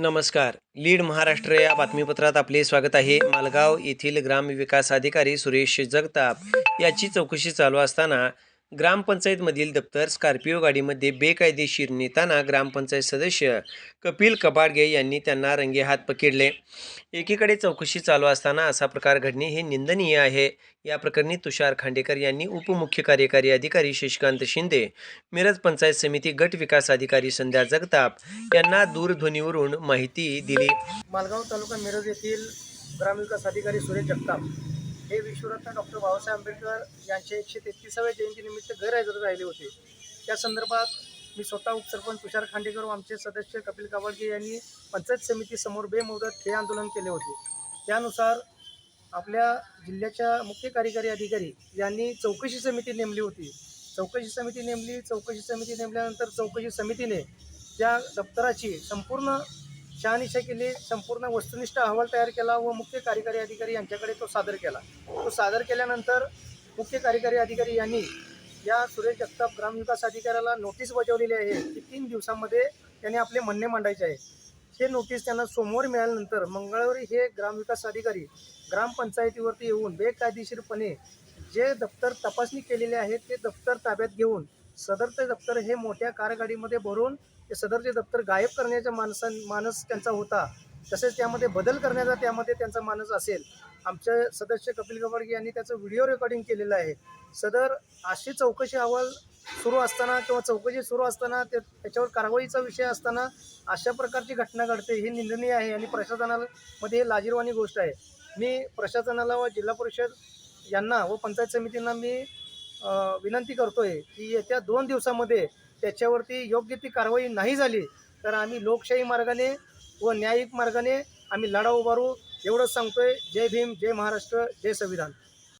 नमस्कार. लीड महाराष्ट्र या बातमीपत्रात आपले स्वागत आहे. मालगाव येथील ग्रामविकास अधिकारी सुरेश जगताप याची चौकशी चालू असताना ग्रामपंचायतमधील दप्तर स्कॉर्पिओ गाडीमध्ये बेकायदेशीर नेताना ग्रामपंचायत सदस्य कपिल कबाडगे यांनी त्यांना रंगेहात पकडले. एकीकडे चौकशी चालू असताना असा प्रकार घडणे हे निंदनीय आहे. या प्रकरणी तुषार खांडेकर यांनी उपमुख्य कार्यकारी अधिकारी शशिकांत शिंदे मिरज पंचायत समिती गट विकास अधिकारी संध्या जगताप यांना दूरध्वनीवरून माहिती दिली. मालगाव तालुका मिरज येथील ग्रामविकास अधिकारी सुरेश जगताप हे विश्वरत्न डॉक्टर बाबासाहेब आंबेडकर यांच्या एकशे तेहतीसाव्या जयंतीनिमित्त गैरहजर राहिले होते. त्या संदर्भात मी स्वतः उपसरपंच तुषार खांडेकर व आमचे सदस्य कपिल कावडगे यांनी पंचायत समितीसमोर बेमुदत हे आंदोलन केले होते. त्यानुसार आपल्या जिल्ह्याच्या मुख्य कार्यकारी अधिकारी यांनी चौकशी समिती नेमली होती. चौकशी समिती नेमली चौकशी समिती नेमल्यानंतर चौकशी समितीने त्या दप्तराची संपूर्ण शहानिशा केली संपूर्ण वस्तुनिष्ठ अहवाल तयार केला व मुख्य कार्यकारी अधिकारी यांच्याकडे तो सादर केला. तो सादर केल्यानंतर मुख्य कार्यकारी अधिकारी यांनी या सुरेश जगताप ग्रामविकास अधिकाऱ्याला नोटीस बजावलेली आहे की तीन दिवसामध्ये त्यांनी आपले म्हणणे मांडायचे आहे. हे नोटीस त्यांना सोमवार मिळाल्यानंतर मंगळवारी हे ग्रामविकास अधिकारी ग्रामपंचायतीवरती येऊन बेकायदेशीरपणे जे दप्तर तपासणी केलेले आहे ते दप्तर ताब्यात घेऊन सदरचे दप्तर हे मोठ्या कारगाडीमध्ये भरून ते सदरचे दप्तर गायब करण्याचा मानसा मानस त्यांचा होता. तसेच त्यामध्ये बदल करण्याचा त्यामध्ये त्यांचा मानस असेल. आमचे सदस्य कपिल गवाडगे यांनी त्याचं व्हिडिओ रेकॉर्डिंग केलेलं आहे. सदर अशी चौकशी अहवाल सुरू असताना किंवा चौकशी सुरू असताना ते त्याच्यावर कारवाईचा विषय असताना अशा प्रकारची घटना घडते ही निंदनीय आहे आणि प्रशासनामध्ये हे लाजीरवाणी गोष्ट आहे. मी प्रशासनाला व जिल्हा परिषद यांना व पंचायत समितींना मी विनंती करतोय की येत्या दोन दिवसामध्ये त्याच्यावरती योग्य ती कारवाई नाही झाली तर आम्ही लोकशाही मार्गाने व न्यायिक मार्गाने आम्ही लढा उभारू. एवढंच सांगतोय. जय भीम जय महाराष्ट्र जय संविधान.